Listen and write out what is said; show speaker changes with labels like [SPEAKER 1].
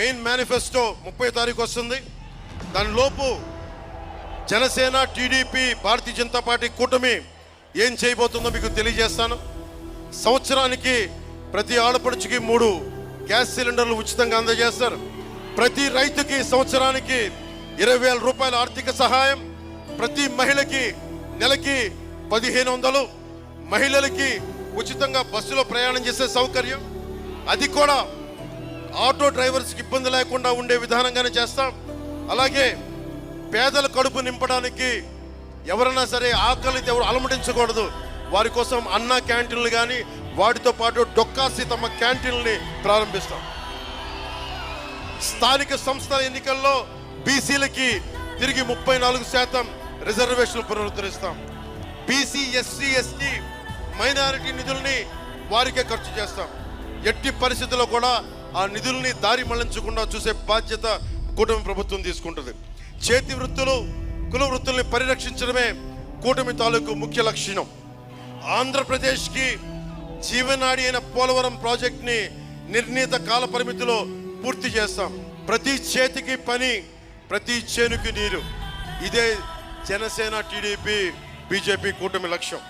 [SPEAKER 1] Main manifesto ముప్పై తారీఖు వస్తుంది. దానిలోపు జనసేన టీడీపీ భారతీయ జనతా పార్టీ కూటమి ఏం చేయబోతుందో మీకు తెలియజేస్తాను. సంవత్సరానికి ప్రతి ఆడపడుచుకి మూడు గ్యాస్ సిలిండర్లు ఉచితంగా అందజేస్తారు. ప్రతి రైతుకి సంవత్సరానికి ఇరవై వేల రూపాయల ఆర్థిక సహాయం ప్రతి మహిళకి నెలకి పదిహేను వందలు మహిళలకి ఉచితంగా బస్సులో ప్రయాణం చేసే సౌకర్యం. అది కూడా ఆటో డ్రైవర్స్కి ఇబ్బంది లేకుండా ఉండే విధానంగానే చేస్తాం. అలాగే పేదల కడుపు నింపడానికి ఎవరైనా సరే ఆకలితో ఎవరు అలమటించకూడదు. వారి కోసం అన్న క్యాంటీన్లు కానీ వాటితో పాటు డొక్కా సీతమ్మ క్యాంటీన్లని ప్రారంభిస్తాం. స్థానిక సంస్థల ఎన్నికల్లో బీసీలకి తిరిగి ముప్పై నాలుగు శాతం రిజర్వేషన్లు పునరుద్ధరిస్తాం. బీసీ ఎస్సీ ఎస్టీ మైనారిటీ నిధుల్ని వారికే ఖర్చు చేస్తాం. ఎట్టి పరిస్థితుల్లో కూడా ఆ నిధుల్ని దారి మళ్ళించకుండా చూసే బాధ్యత కూటమి ప్రభుత్వం తీసుకుంటుంది. చేతి వృత్తులు కుల వృత్తుల్ని పరిరక్షించడమే కూటమి తాలూకు ముఖ్య లక్షణం. ఆంధ్రప్రదేశ్కి జీవనాడి అయిన పోలవరం ప్రాజెక్ట్ని నిర్ణీత కాల పరిమితిలో పూర్తి చేస్తాం. ప్రతి చేతికి పని ప్రతి చేనుకి నీరు. ఇదే జనసేన టీడీపీ బీజేపీ కూటమి లక్ష్యం.